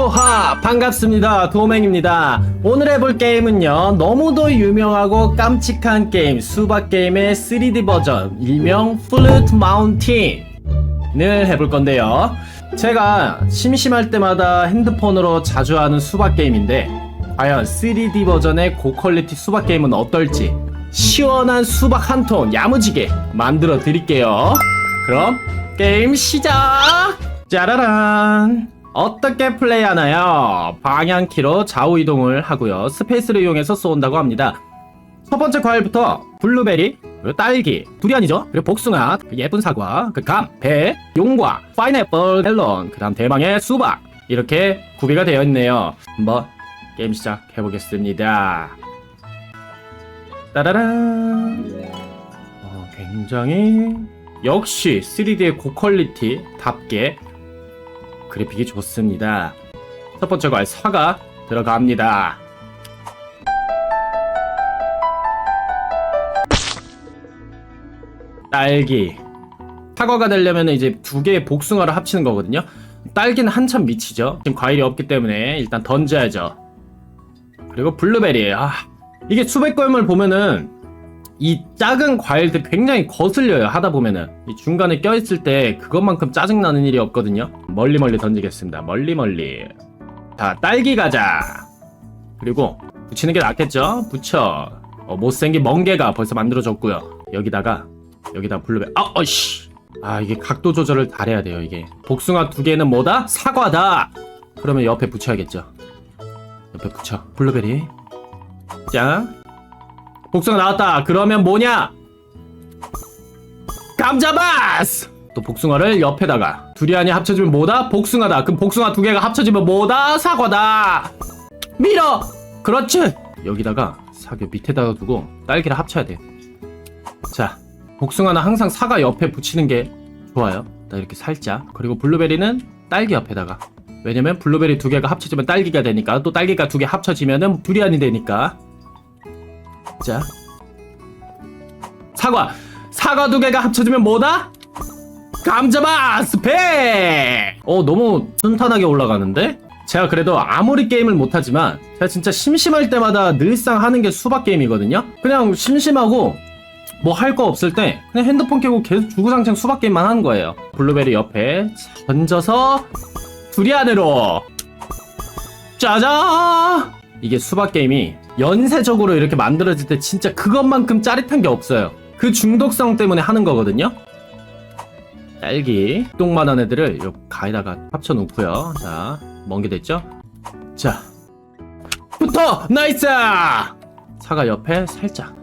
도하 반갑습니다. 도맹입니다. 오늘 해볼 게임은요 너무도 유명하고 깜찍한 게임 수박 게임의 3D 버전 일명 플루트 마운틴을 해볼 건데요. 제가 심심할 때마다 핸드폰으로 자주 하는 수박 게임인데 과연 3D 버전의 고퀄리티 수박 게임은 어떨지 시원한 수박 한 통 야무지게 만들어 드릴게요. 그럼 게임 시작! 짜라란 어떻게 플레이하나요? 방향키로 좌우 이동을 하고요. 스페이스를 이용해서 쏜다고 합니다. 첫 번째 과일부터 블루베리, 딸기, 두리안이죠. 그리고 복숭아, 예쁜 사과, 그 감, 배, 용과, 파인애플, 멜론, 그다음 대망의 수박 이렇게 구비가 되어 있네요. 한번 게임 시작해 보겠습니다. 따라란. 어, 굉장히 역시 3D의 고퀄리티답게 그래픽이 좋습니다. 첫 번째 과일 사과 들어갑니다. 딸기. 사과가 되려면 이제 두 개의 복숭아를 합치는 거거든요. 딸기는 한참 미치죠. 지금 과일이 없기 때문에 일단 던져야죠. 그리고 블루베리. 아, 이게 수백 걸음을 보면은 이 작은 과일들 굉장히 거슬려요 하다 보면은. 이 중간에 껴있을 때 그것만큼 짜증나는 일이 없거든요. 멀리 멀리 던지겠습니다. 멀리 멀리. 자 딸기 가자. 그리고 붙이는 게 낫겠죠? 붙여 어, 못생긴 멍게가 벌써 만들어졌고요. 여기다가 여기다 블루베리. 아 어이씨. 아 이게 각도 조절을 잘해야 돼요 이게. 복숭아 두 개는 뭐다? 사과다. 그러면 옆에 붙여야겠죠? 옆에 붙여. 블루베리. 자 복숭아 나왔다. 그러면 뭐냐? 감자바스! 또 복숭아를 옆에다가 두리안이 합쳐지면 뭐다? 복숭아다. 그럼 복숭아 두 개가 합쳐지면 뭐다? 사과다. 밀어. 그렇지. 여기다가 사과 밑에다가 두고 딸기를 합쳐야 돼. 자, 복숭아는 항상 사과 옆에 붙이는 게 좋아요. 나 이렇게 살짝. 그리고 블루베리는 딸기 옆에다가. 왜냐면 블루베리 두 개가 합쳐지면 딸기가 되니까 또 딸기가 두 개 합쳐지면은 두리안이 되니까 자 사과 사과 두 개가 합쳐지면 뭐다? 감자바스 배! 어 너무 순탄하게 올라가는데? 제가 그래도 아무리 게임을 못하지만 제가 진짜 심심할 때마다 늘상 하는 게 수박 게임이거든요? 그냥 심심하고 뭐 할 거 없을 때 그냥 핸드폰 켜고 계속 주구장창 수박 게임만 하는 거예요 블루베리 옆에 던져서 두리안으로 짜잔! 이게 수박 게임이 연쇄적으로 이렇게 만들어질 때 진짜 그것만큼 짜릿한 게 없어요. 그 중독성 때문에 하는 거거든요. 딸기 똥만한 애들을 요 가에다가 합쳐 놓고요. 자, 먼게 됐죠? 자, 붙어 나이스! 사과 옆에 살짝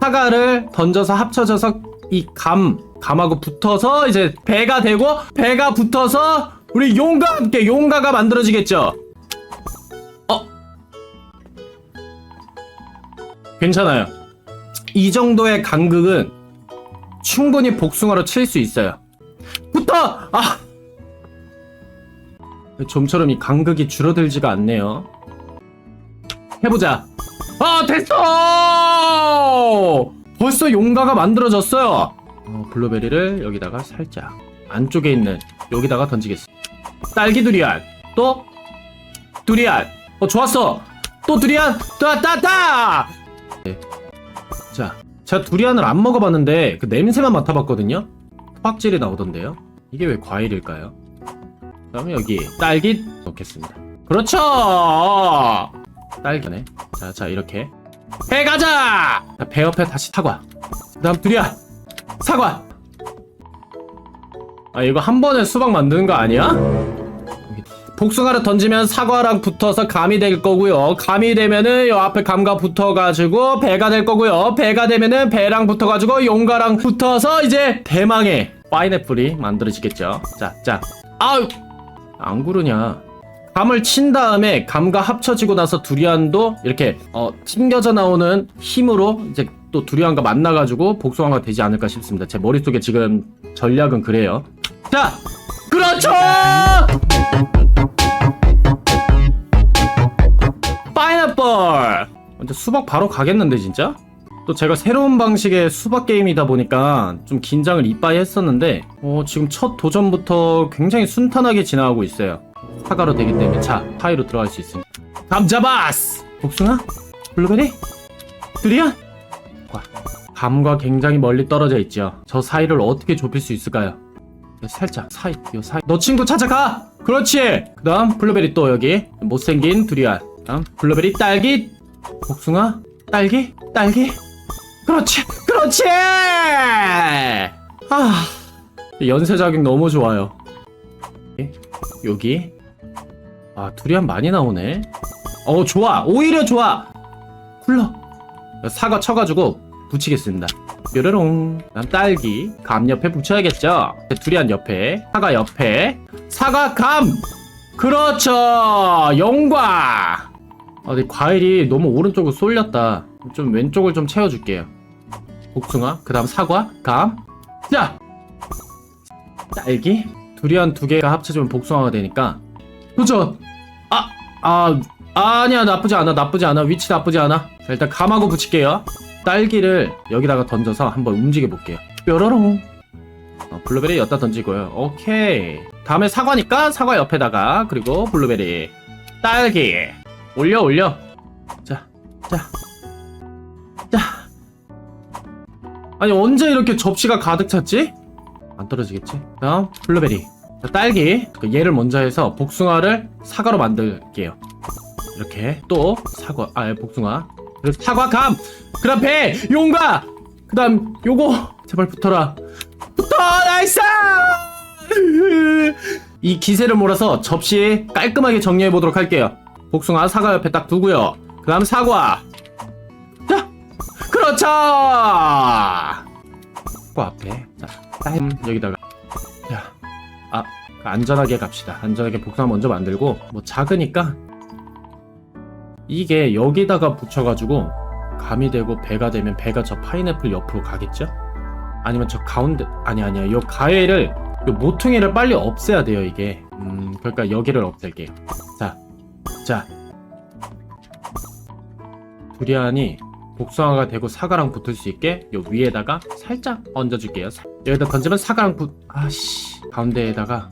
사과를 던져서 합쳐져서 이 감 감하고 붙어서 이제 배가 되고 배가 붙어서 우리 용과 함께 용가가 만들어지겠죠. 괜찮아요. 이 정도의 간극은 충분히 복숭아로 칠 수 있어요. 붙어! 아! 좀처럼 이 간극이 줄어들지가 않네요. 해보자. 아, 됐어! 벌써 용가가 만들어졌어요. 어, 블루베리를 여기다가 살짝 안쪽에 있는 여기다가 던지겠습니다. 딸기 두리안. 또 두리안. 어, 좋았어. 또 두리안. 따따따! 자, 제가 두리안을 안 먹어봤는데 그 냄새만 맡아봤거든요. 확질이 나오던데요. 이게 왜 과일일까요? 그다음에 여기 딸기 넣겠습니다. 그렇죠. 딸기네. 자, 자 이렇게 배 가자. 자, 배 옆에 다시 사과. 그다음 두리안, 사과. 아 이거 한 번에 수박 만드는 거 아니야? 복숭아를 던지면 사과랑 붙어서 감이 될 거고요. 감이 되면은 요 앞에 감과 붙어가지고 배가 될 거고요. 배가 되면은 배랑 붙어가지고 용가랑 붙어서 이제 대망의 파인애플이 만들어지겠죠. 자, 자. 아우! 안 구르냐. 감을 친 다음에 감과 합쳐지고 나서 두리안도 이렇게 어, 튕겨져 나오는 힘으로 이제 또 두리안과 만나가지고 복숭아가 되지 않을까 싶습니다. 제 머릿속에 지금 전략은 그래요. 자! 그렇죠! 파인애플! 완전 수박 바로 가겠는데 진짜? 또 제가 새로운 방식의 수박 게임이다 보니까 좀 긴장을 이빠이 했었는데 어, 지금 첫 도전부터 굉장히 순탄하게 지나가고 있어요. 사과로 되기 때문에. 자 파이로 들어갈 수 있습니다. 감자바스 복숭아? 블루베리? 두리안? 과. 감과 굉장히 멀리 떨어져 있죠. 저 사이를 어떻게 좁힐 수 있을까요? 살짝 사이 요 사이. 너 친구 찾아가! 그렇지! 그 다음 블루베리 또 여기. 못생긴 두리안 다음 블루베리 딸기? 복숭아? 딸기? 딸기? 그렇지! 그렇지! 아 연쇄 자극 너무 좋아요. 여기. 아 두리안 많이 나오네. 어 좋아! 오히려 좋아! 쿨러! 사과 쳐가지고 붙이겠습니다. 뾰로롱. 다음 딸기. 감 옆에 붙여야겠죠? 두리안 옆에. 사과 옆에. 사과 감! 그렇죠! 영과 아 근데 과일이 너무 오른쪽으로 쏠렸다. 좀 왼쪽을 좀 채워줄게요. 복숭아 그 다음 사과 감 자! 딸기? 두리안 두 개가 합쳐지면 복숭아가 되니까. 도전 아, 아, 아니야 나쁘지 않아 나쁘지 않아. 위치 나쁘지 않아. 자 일단 감하고 붙일게요. 딸기를 여기다가 던져서 한번 움직여 볼게요. 뾰로롱. 어, 블루베리 여기다 던지고요. 오케이. 다음에 사과니까 사과 옆에다가 그리고 블루베리. 딸기 올려 올려. 자자자. 자. 아니 언제 이렇게 접시가 가득 찼지? 안 떨어지겠지? 다음 블루베리. 자, 딸기. 그 얘를 먼저 해서 복숭아를 사과로 만들게요. 이렇게 또 사과 아 복숭아. 그리고 사과 감 그 다음 배! 용과! 그 다음 요거! 제발 붙어라. 붙어! 나이스! 이 기세를 몰아서 접시에 깔끔하게 정리해 보도록 할게요 복숭아 사과 옆에 딱 두고요. 그 다음 사과. 자 그렇죠! 사과 앞에. 자 딸, 여기다가. 자 아, 안전하게 갑시다. 안전하게 복숭아 먼저 만들고 뭐 작으니까. 이게 여기다가 붙여가지고 감이 되고 배가 되면 배가 저 파인애플 옆으로 가겠죠? 아니면 저 가운데 아니 아니야. 요 가해를 요 모퉁이를 빨리 없애야 돼요 이게. 음 그러니까 여기를 없앨게요. 자 자 두리안이 복숭아가 되고 사과랑 붙을 수 있게 요 위에다가 살짝 얹어줄게요. 사- 여기다 던지면 사과랑 붙 아씨 가운데에다가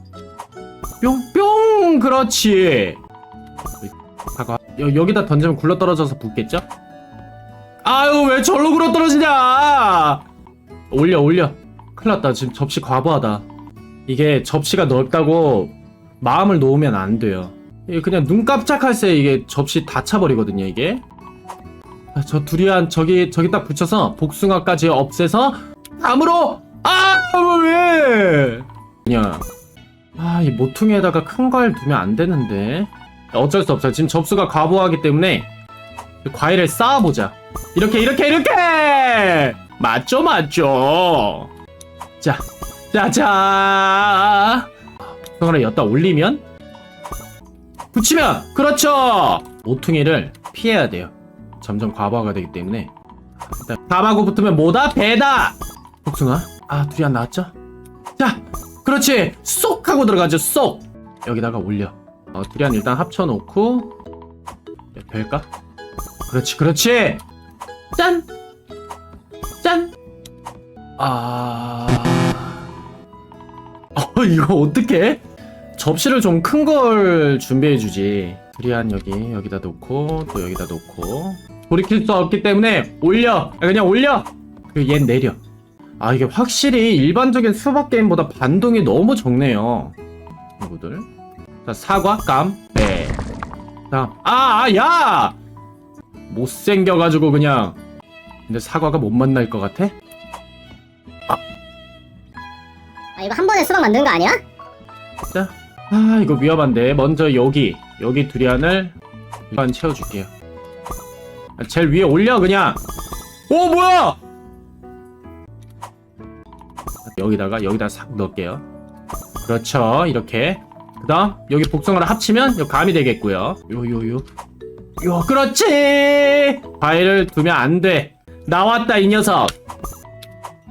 뿅뿅! 그렇지! 사과. 여, 여기다 던지면 굴러 떨어져서 붙겠죠? 아유 왜 절로 굴러 떨어지냐! 올려 올려. 큰일났다. 지금 접시 과부하다. 이게 접시가 넓다고 마음을 놓으면 안 돼요 이게 그냥 눈 깜짝할 새 이게 접시 다 차버리거든요 이게 아, 저 두리안 저기 저기 딱 붙여서 복숭아까지 없애서 감으로 아 왜? 그냥 아이 모퉁이에다가 큰 과일 두면 안 되는데 어쩔 수 없어요. 지금 접수가 과부하기 때문에 과일을 쌓아보자. 이렇게 이렇게 이렇게 맞죠 맞죠. 자, 자, 자. 복숭아를 엿다 올리면 붙이면 그렇죠. 모퉁이를 피해야 돼요. 점점 과부하가 되기 때문에 일단 감하고 붙으면 뭐다? 배다! 복숭아 아 둘이 안 나왔죠? 자 그렇지 쏙 하고 들어가죠 쏙 여기다가 올려 어, 두리안 일단 합쳐놓고 네, 별까? 그렇지 그렇지 짠! 짠! 아... 어 이거 어떡해? 접시를 좀 큰 걸 준비해주지. 두리안 여기 여기다 놓고 또 여기다 놓고. 돌이킬 수 없기 때문에 올려! 아, 그냥 올려! 그리고 얜 내려. 아 이게 확실히 일반적인 수박 게임보다 반동이 너무 적네요. 친구들. 자 사과 깜배 다음 아야! 못생겨가지고 그냥. 근데 사과가 못 만날 것 같아? 아 이거 한 번에 수박 만드는 거 아니야? 자, 아 이거 위험한데 먼저 여기 여기 두리안을 일반 채워줄게요. 아, 제일 위에 올려 그냥. 오 뭐야? 여기다가 여기다 싹 넣을게요. 그렇죠 이렇게. 그 다음 여기 복숭아를 합치면 요 감이 되겠고요. 요요요. 요 그렇지. 과일을 두면 안 돼. 나왔다 이 녀석.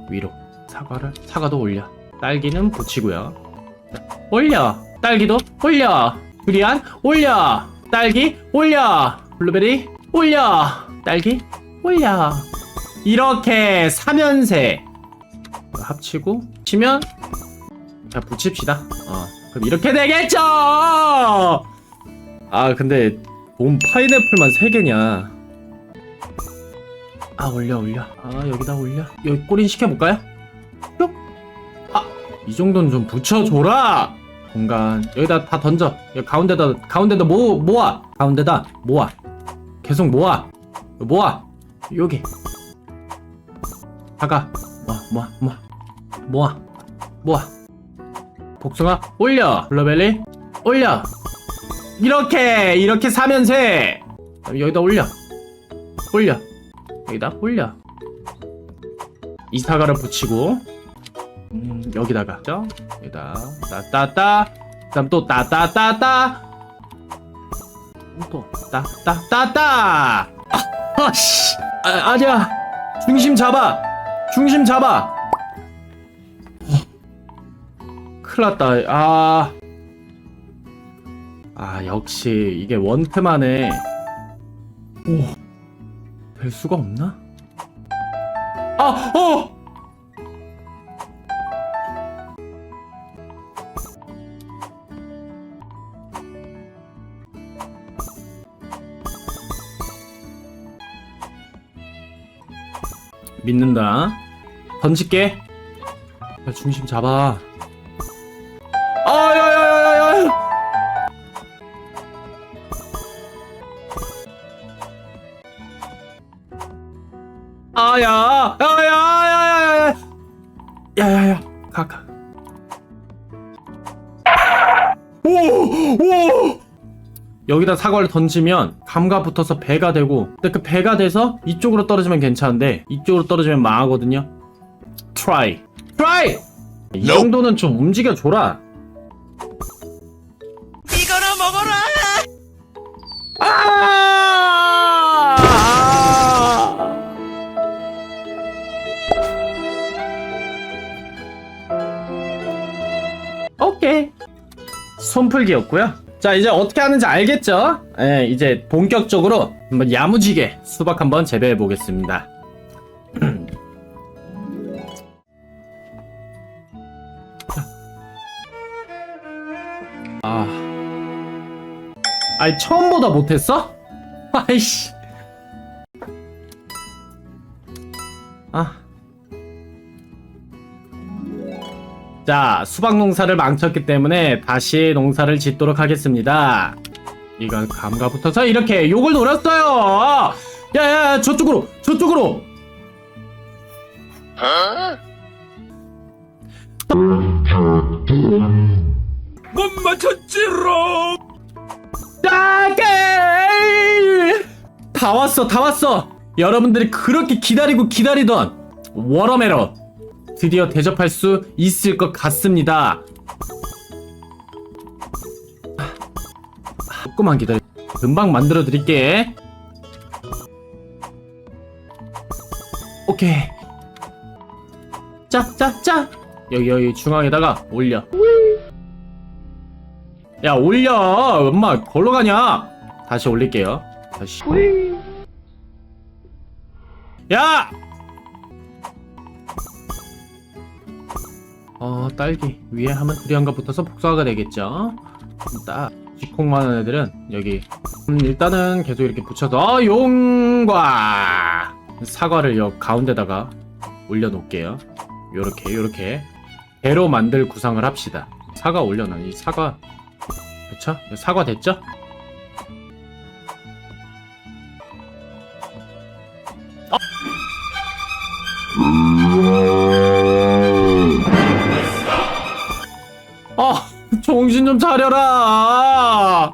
위로 사과를 사과도 올려. 딸기는 붙이고요. 올려 딸기도 올려. 두리안 올려. 딸기 올려. 블루베리 올려. 딸기 올려. 이렇게 3연세 합치고 치면 자 붙입시다. 어 그럼 이렇게 되겠죠? 아 근데 봄 파인애플만 3개냐? 아 올려 올려. 아 여기다 올려. 여기 꼬린 시켜볼까요? 뿅. 아이 정도는 좀 붙여줘라 공간. 여기다 다 던져. 여기 가운데다 가운데다 모, 모아. 가운데다 모아. 계속 모아. 모아. 여기. 다가. 모아 모아 모아. 모아. 모아. 복숭아 올려. 블러벨리 올려. 이렇게 이렇게 사면세 여기다 올려. 올려. 여기다 올려. 이 사과를 붙이고 음, 여기다가. 죠 여기다. 따따따. 그다음 또 따따따따. 또 따따따따. 아씨. 아, 아니야. 중심 잡아. 중심 잡아. 큰일났다. 아... 아 역시 이게 원트만에. 오... 될 수가 없나? 아! 어! 믿는다. 던질게. 야, 중심 잡아 여기다 사과를 던지면 감가 붙어서 배가 되고 근데 그 배가 돼서 이쪽으로 떨어지면 괜찮은데 이쪽으로 떨어지면 망하거든요 트라이 트라이 이 정도는 좀 움직여 줘라 이거나 먹어라! 아! 오케이. 손풀기였고요. 자, 이제 어떻게 하는지 알겠죠? 예, 이제 본격적으로 한번 야무지게 수박 한번 재배해 보겠습니다. 아. 아니, 처음보다 못했어? 아이씨. 아. 자, 수박 농사를 망쳤기 때문에 다시 농사를 짓도록 하겠습니다. 이거 감가 붙어서 이렇게 욕을 노렸어요. 야야, 저쪽으로, 저쪽으로. 못 맞췄지롱! 따게! 다 왔어, 다 왔어. 여러분들이 그렇게 기다리고 기다리던 워러메로 드디어 대접할 수 있을 것 같습니다. 조금만 기다려. 금방 만들어 드릴게. 오케이. 짜, 짜, 짜. 여기, 여기 중앙에다가 올려. 야, 올려. 엄마, 걸로 가냐? 다시 올릴게요. 다시. 야! 어, 딸기. 위에 하면 두리안과 붙어서 복사가 되겠죠? 딱. 쥐콩 많은 애들은 여기. 음, 일단은 계속 이렇게 붙여서, 어, 용과! 사과를 여 가운데다가 올려놓을게요. 요렇게, 요렇게. 배로 만들 구상을 합시다. 사과 올려놔. 이 사과. 그쵸? 사과 됐죠? 아, 정신 좀 차려라.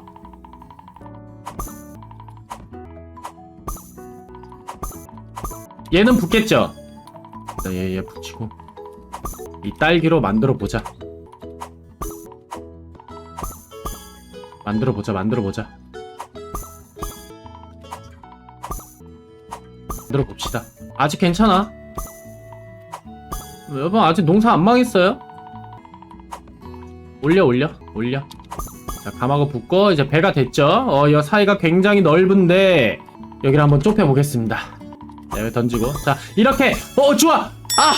얘는 붙겠죠? 얘, 얘 붙이고. 이 딸기로 만들어 보자. 만들어 보자, 만들어 보자. 만들어 봅시다. 아직 괜찮아. 여러분, 아직 농사 안 망했어요? 올려 올려 올려. 자 감하고 붙고 이제 배가 됐죠? 어이 사이가 굉장히 넓은데 여기를 한번 좁혀 보겠습니다. 네, 여기 던지고. 자 이렇게! 어 좋아! 아!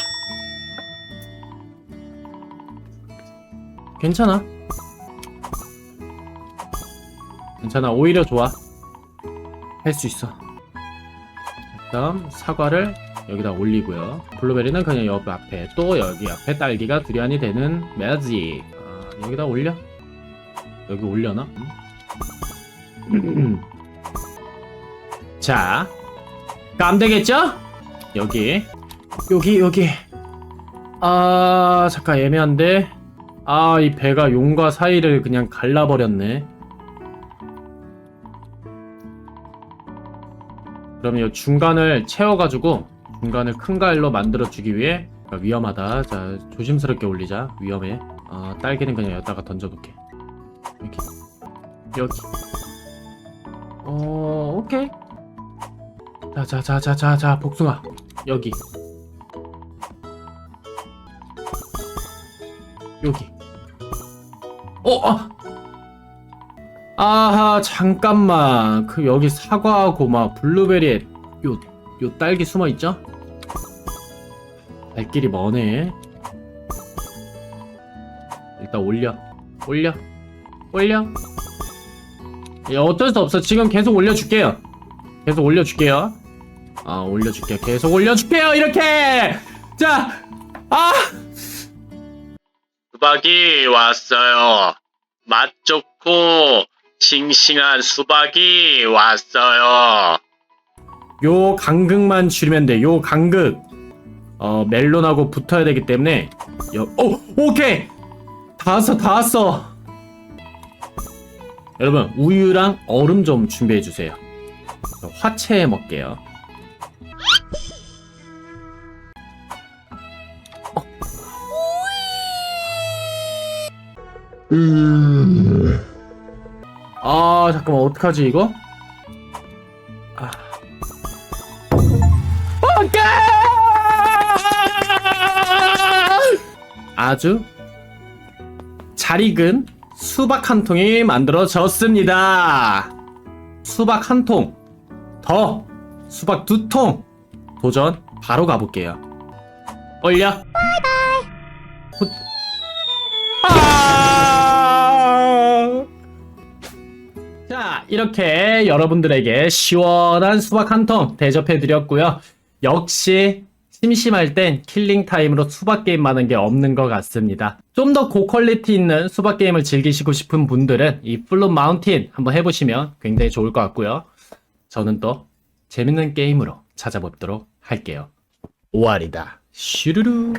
괜찮아? 괜찮아. 오히려 좋아. 할 수 있어. 그다음 사과를 여기다 올리고요. 블루베리는 그냥 옆 앞에 또 여기 앞에 딸기가 두리안이 되는 매직. 아, 여기다 올려? 여기 올려나? 음. 자감 되겠죠? 여기. 여기 여기. 아 잠깐 애매한데. 아 이 배가 용과 사이를 그냥 갈라버렸네. 그러면 이 중간을 채워가지고 중간을 큰 가일로 만들어주기 위해 아, 위험하다. 자 조심스럽게 올리자. 위험해 아 딸기는 그냥 여기다가 던져놓게. 여기 여기. 어 오케이. 자자자자자자 복숭아. 여기. 여기. 어 아. 아하 잠깐만. 그 여기 사과하고 막 블루베리에 요, 요 딸기 숨어있죠? 갈 길이 머네 일단 올려. 올려. 올려. 예, 어쩔 수 없어. 지금 계속 올려줄게요. 계속 올려줄게요. 아 올려줄게요. 계속 올려줄게요. 이렇게. 자아! 수박이 왔어요. 맛 좋고 싱싱한 수박이 왔어요. 요 간극만 줄이면 돼. 요 간극. 어, 멜론하고 붙어야 되기 때문에 여, 오, 오케이. 다 왔어. 다 왔어. 여러분, 우유랑 얼음 좀 준비해 주세요. 화채 먹게요. 아 잠깐만 어떡하지 이거? 아. 아주 잘 익은 수박 한 통이 만들어졌습니다. 수박 한 통, 더 수박 두 통 도전 바로 가볼게요. 올려. 바이바이. 아! 자, 이렇게 여러분들에게 시원한 수박 한 통 대접해 드렸고요. 역시 심심할 땐 킬링 타임으로 수박 게임 많은 게 없는 것 같습니다. 좀 더 고퀄리티 있는 수박 게임을 즐기시고 싶은 분들은 이 플롯 마운틴 한번 해보시면 굉장히 좋을 것 같고요. 저는 또 재밌는 게임으로 찾아뵙도록 할게요. 슈루루.